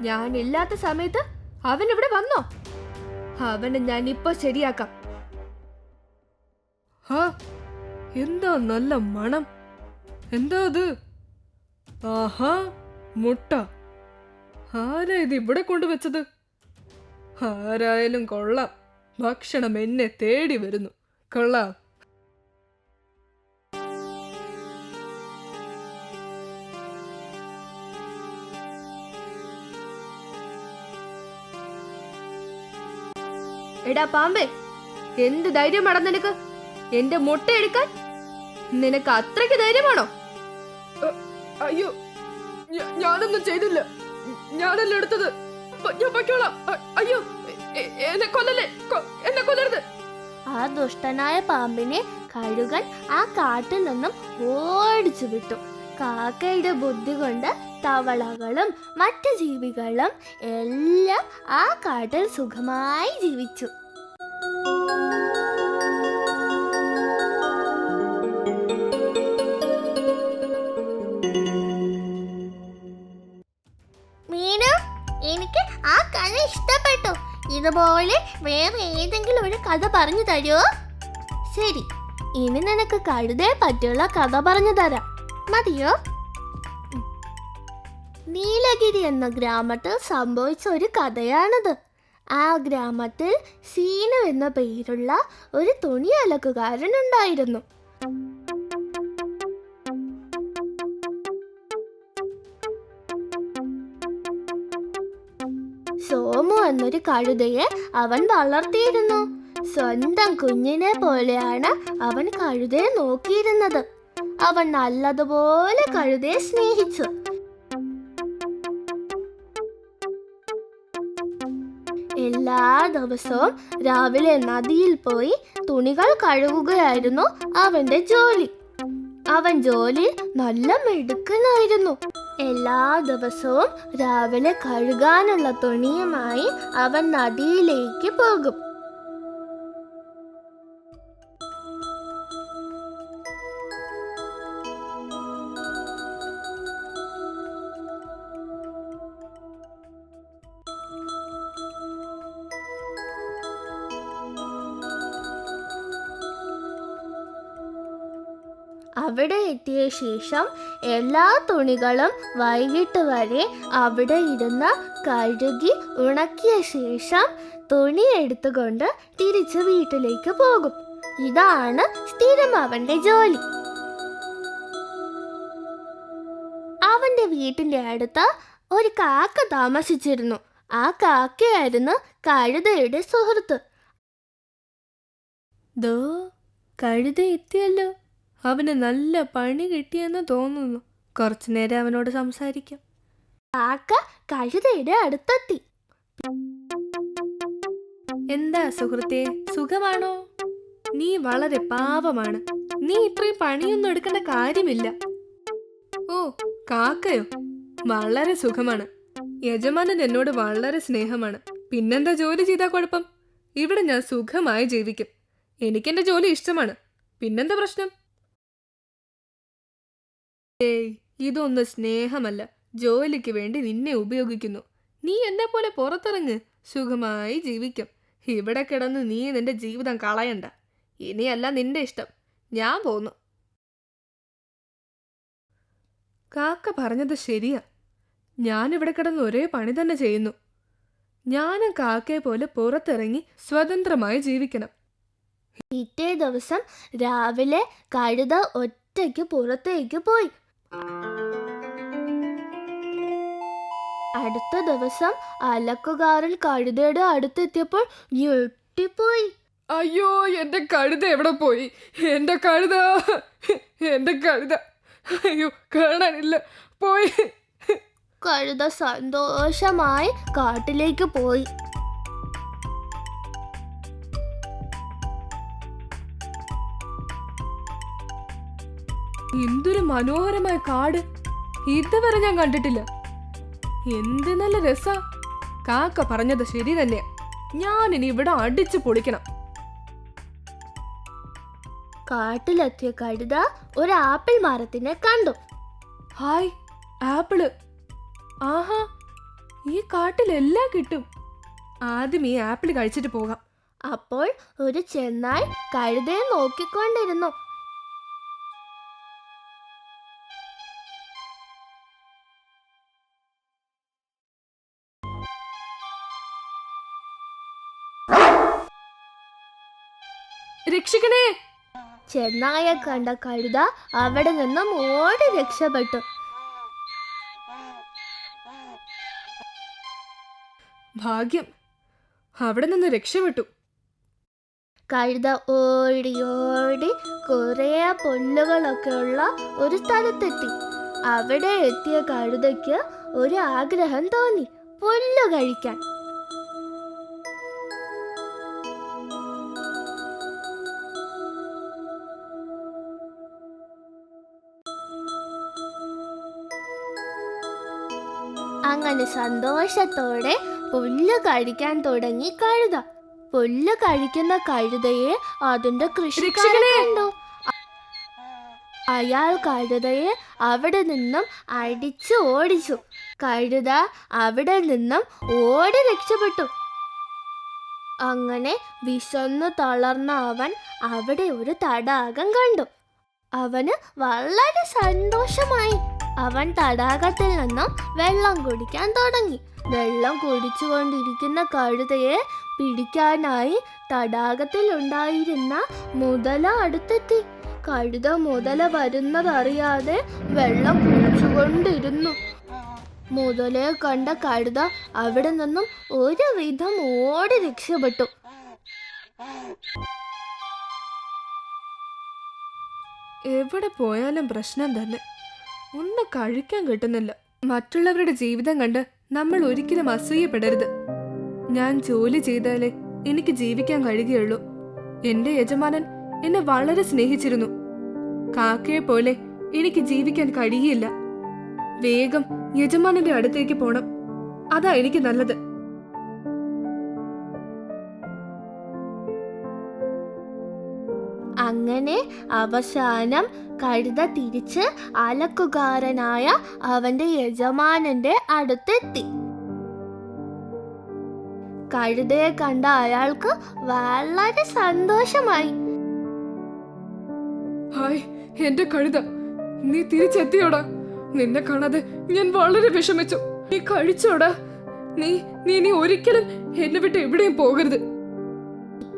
ഞാൻ ഇല്ലാത്ത സമയത്ത് അവൻ ഇവിടെ വന്നോ? അവനെ ഞാൻ ഇപ്പൊ ശരിയാക്കാം. എന്താ നല്ല മണം. എന്താ അത്? ആഹാ മുട്ട. ആരാ ഇത് ഇവിടെ കൊണ്ടുവച്ചത്? ആരായാലും കൊള്ളാം. ഭക്ഷണം എന്നെ തേടി വരുന്നു. കൊള്ളാം. എടാ പാമ്പേ എന്ത് ധൈര്യമാടാ നിനക്ക്? എന്റെ മുട്ട എടുക്കാൻ നിനക്ക് അത്രയ്ക്ക് ധൈര്യമാണോ? അയ്യോ ഞാനൊന്നും ചെയ്തില്ല. ഞാനല്ല എടുത്തത്? പ- ഞാൻ പൊയ്ക്കോളാം. അയ്യോ എന്നെ കൊല്ലല്ലേ? എന്നെ കൊല്ലരുത്. ആ ദുഷ്ടനായ പാമ്പിനെ കഴുകൻ ആ കാട്ടിൽ നിന്നും ഓടിച്ചു വിട്ടു. കാക്കയുടെ ബുദ്ധി കൊണ്ട് തവളകളും മറ്റു ജീവികളും എല്ലാം ആ കാട്ടിൽ സുഖമായി ജീവിച്ചു. എനിക്ക് ആ കഥ ഇഷ്ടപ്പെട്ടു. ഇതുപോലെ വേറെ ഏതെങ്കിലും ഒരു കഥ പറഞ്ഞു തരുമോ ശരി. ഇനി നിനക്ക് കഴുതയെ പറ്റിയുള്ള കഥ പറഞ്ഞു തരാം. മതിയോ? നീലഗിരി എന്ന ഗ്രാമത്തിൽ സംഭവിച്ച ഒരു കഥയാണിത്. ആ ഗ്രാമത്തിൽ സീനു എന്ന പേരുള്ള ഒരു തുണി അലക്കുകാരൻ ഉണ്ടായിരുന്നു. എന്നൊരു കഴുതയെ അവൻ വളർത്തിയിരുന്നു. സ്വന്തം കുഞ്ഞിനെ പോലെയാണ് അവൻ കഴുതയെ നോക്കിയിരുന്നത്. അവൻ നല്ലതുപോലെ കഴുതയെ സ്നേഹിച്ചു. എല്ലാ ദിവസവും രാവിലെ നദിയിൽ പോയി തുണികൾ കഴുകുകയായിരുന്നു അവന്റെ ജോലി. അവൻ ജോലി നല്ല മിടുക്കനായിരുന്നു. എല്ലാ ദിവസവും രാവിലെ കഴുകാനുള്ള തുണിയുമായി അവൻ നദിയിലേക്ക് പോകും. അവിടെ എത്തിയ ശേഷം എല്ലാ തുണികളും വൈകിട്ട് വരെ അവിടെ ഇരുന്ന് കഴുകി ഉണക്കിയ ശേഷം തുണി എടുത്തുകൊണ്ട് തിരിച്ച് വീട്ടിലേക്ക് പോകും. ഇതാണ് സ്ഥിരം അവന്റെ ജോലി. അവന്റെ വീട്ടിന്റെ അടുത്ത് ഒരു കാക്ക താമസിച്ചിരുന്നു. ആ കാക്കയായിരുന്നു കഴുതയുടെ സുഹൃത്ത്. ദോ കഴുത എത്തിയല്ലോ. അവന് നല്ല പണി കിട്ടിയെന്ന് തോന്നുന്നു. കുറച്ചു നേരം അവനോട് സംസാരിക്കാം. കാക്ക കഴുതയുടെ അടുത്തെത്തി. എന്താ സുഹൃത്തെ സുഖമാണോ? നീ വളരെ പാവമാണ്. നീ ഇത്രയും പണിയൊന്നും എടുക്കേണ്ട കാര്യമില്ല. ഓ കാക്കയോ? വളരെ സുഖമാണ്. യജമാനൻ എന്നോട് വളരെ സ്നേഹമാണ്. പിന്നെന്താ ജോലി ചെയ്താൽ കുഴപ്പം? ഇവിടെ ഞാൻ സുഖമായി ജീവിക്കും. എനിക്കെന്റെ ജോലി ഇഷ്ടമാണ്. പിന്നെന്താ പ്രശ്നം? ഏയ് ഇതൊന്നും സ്നേഹമല്ല. ജോലിക്ക് വേണ്ടി നിന്നെ ഉപയോഗിക്കുന്നു. നീ എന്നെ പോലെ പുറത്തിറങ്ങ്. സുഖമായി ജീവിക്കും. ഇവിടെ കിടന്ന് നീ നിന്റെ ജീവിതം കളയണ്ട. ഇനിയല്ല നിന്റെ ഇഷ്ടം. ഞാൻ പോന്നു. കാക്ക പറഞ്ഞത് ശരിയാ. ഞാനിവിടെ കിടന്ന് ഒരേ പണി തന്നെ ചെയ്യുന്നു. ഞാനും കാക്കയെ പോലെ പുറത്തിറങ്ങി സ്വതന്ത്രമായി ജീവിക്കണം. പിറ്റേ ദിവസം രാവിലെ കഴുത ഒറ്റയ്ക്ക് പുറത്തേക്ക് പോയി. അടുത്ത ദിവസം അലക്കുകാരൻ കഴുതയുടെ അടുത്തെത്തിയപ്പോൾ ഞെട്ടിപ്പോയി. അയ്യോ എന്റെ കഴുത എവിടെ പോയി? എന്റെ കഴുത എന്റെ കഴുത. അയ്യോ കാണാനില്ല. പോയി. കഴുത സന്തോഷമായി കാട്ടിലേക്ക് പോയി. എന്തൊരു മനോഹരമായ കാട്. ഇതുവരെ ഞാൻ കണ്ടിട്ടില്ല. എന്ത് നല്ല രസാ. കാക്ക പറഞ്ഞത് ശരി തന്നെയാ ഞാൻ ഇനി ഇവിടെ അടിച്ചു പൊളിക്കണം. കാട്ടിലെത്തിയ കഴുത ഒരു ആപ്പിൾ മരത്തിനെ കണ്ടു. Hi apple. ആഹാ ഈ കാട്ടിലെല്ലാം കിട്ടും. ആദ്യം ഈ ആപ്പിൾ കഴിച്ചിട്ട് പോകാം. അപ്പോൾ ഒരു ചെന്നായ് കഴുതയെ നോക്കിക്കൊണ്ടിരുന്നു. രക്ഷിക്കണേ ചെന്നായ കണ്ട കഴുത അവിടെ നിന്നും ഓടി രക്ഷപ്പെട്ടു. ഭാഗ്യം. അവിടെ നിന്ന് രക്ഷപ്പെട്ടു. കഴുത ഓടി ഓടി കുറേ പുല്ലുകളൊക്കെ ഉള്ള ഒരു സ്ഥലത്തെത്തി. അവിടെ എത്തിയ കഴുതയ്ക്ക് ഒരു ആഗ്രഹം തോന്നി പുല്ല് കഴിക്കാൻ. അങ്ങനെ സന്തോഷത്തോടെ പുല്ല് കഴിക്കാൻ തുടങ്ങി കഴുത. പുല്ല് കഴിക്കുന്ന കഴുതയെ അതിന്റെ കൃഷിക്കാരൻ! കണ്ടു. അയാൾ കഴുതയെ അവിടെ നിന്നും അടിച്ചു ഓടിച്ചു. കഴുത അവിടെ നിന്നും ഓടി രക്ഷപ്പെട്ടു. അങ്ങനെ വിശന്നു തളർന്ന അവൻ അവിടെ ഒരു തടാകം കണ്ടു. അവന് വളരെ സന്തോഷമായി. അവൻ തടാകത്തിൽ നിന്നും വെള്ളം കുടിക്കാൻ തുടങ്ങി. വെള്ളം കുടിച്ചുകൊണ്ടിരിക്കുന്ന കഴുതയെ പിടിക്കാനായി തടാകത്തിൽ ഉണ്ടായിരുന്ന മുതല അടുത്തെത്തി. കഴുത മുതല വരുന്നതറിയാതെ വെള്ളം കുടിച്ചുകൊണ്ടിരുന്നു. മുതലയെ കണ്ട കഴുത അവിടെ നിന്നും ഒരുവിധം ഓടി രക്ഷപ്പെട്ടു. എവിടെ പോയാലും പ്രശ്നം തന്നെ. ഒന്നും കഴിക്കാൻ കിട്ടുന്നില്ല. മറ്റുള്ളവരുടെ ജീവിതം കണ്ട് നമ്മൾ ഒരിക്കലും അസൂയപ്പെടരുത്. ഞാൻ ജോലി ചെയ്താലേ എനിക്ക് ജീവിക്കാൻ കഴിയുകയുള്ളൂ. എന്റെ യജമാനൻ എന്നെ വളരെ സ്നേഹിച്ചിരുന്നു. കാക്കയെ പോലെ എനിക്ക് ജീവിക്കാൻ കഴിയില്ല. വേഗം യജമാനന്റെ അടുത്തേക്ക് പോണം. അതാ എനിക്ക് നല്ലത്. അങ്ങനെ അവസാനം കഴുത തിരിച്ച് അലക്കുകാരനായ അവന്റെ യജമാനന്റെ അടുത്തെത്തി. കഴുതയെ കണ്ട അയാൾക്ക് വളരെ സന്തോഷമായി. ഹായ് എന്റെ കഴുത. നീ തിരിച്ചെത്തിയോടാ. നിന്നെ കാണാതെ ഞാൻ വളരെ വിഷമിച്ചു. നീ കഴിച്ചോടാ. നീ നീ നീ ഒരിക്കലും എന്നെ വിട്ട് എവിടെയും പോകരുത്.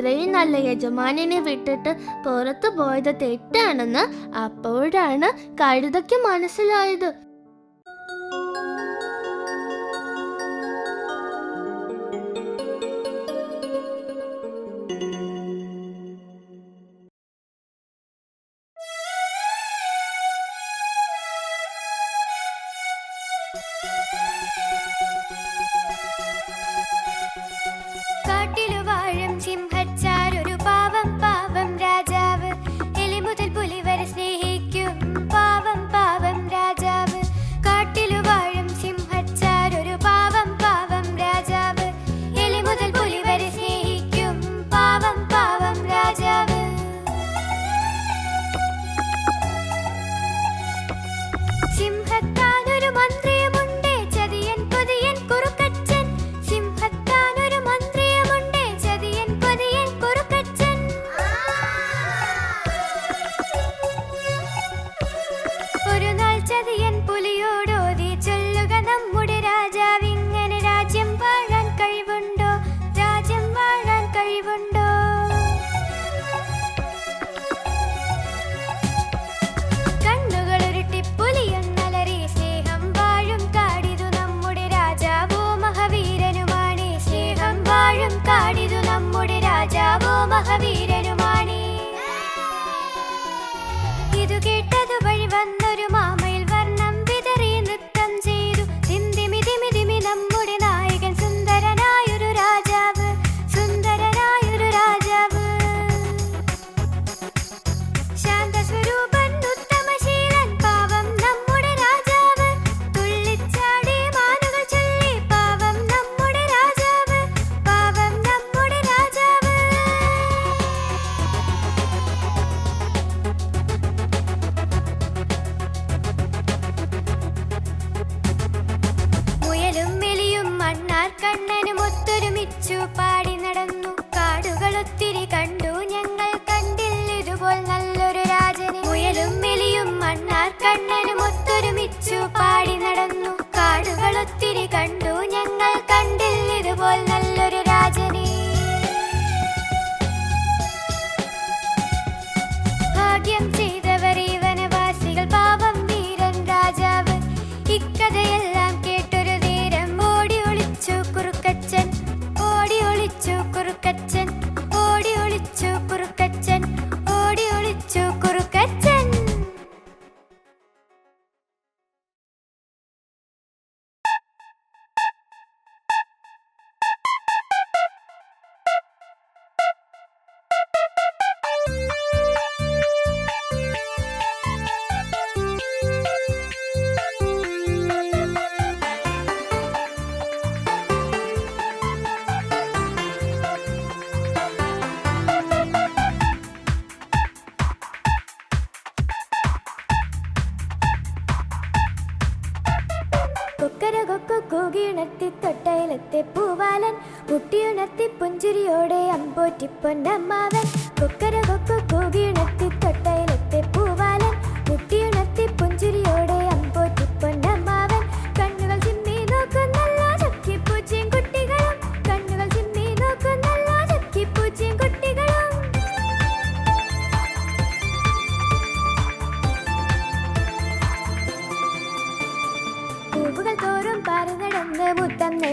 ഇത്രയും നല്ല യജമാനിനെ വിട്ടിട്ട് പുറത്തു പോയത് തെറ്റാണെന്ന് അപ്പോഴാണ് കഴുതയ്ക്ക് മനസ്സിലായത്. ഒത്തൊരുമിച്ചു പാടി നടന്നു. കാടുകൾ ഒത്തിരി കണ്ടു. ഞങ്ങൾ കണ്ടില്ല. ഇതുപോൽ നല്ലൊരു രാജനെ. മുയലും എലിയും മണ്ണാർ കണ്ണനും ഒത്തൊരുമിച്ചു പാടി നടന്നു. കാടുകൾ ഒത്തിരി കണ്ടു. ഞങ്ങൾ കണ്ടില്ല. തൊട്ടയിലെത്തെ പൂവാലൻ മുട്ടിയുണർത്തി പുഞ്ചിരിയോടെ അമ്പോറ്റിപ്പൊന്നമ്മാവൻ. കൊക്കര കൊക്കു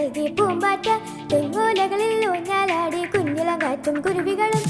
നൽകി പൂമ്പാറ്റ തെങ്ങോലകളിൽ ഊഞ്ഞാലാടി കുഞ്ഞിലങ്ങാറ്റും കുരുവികളും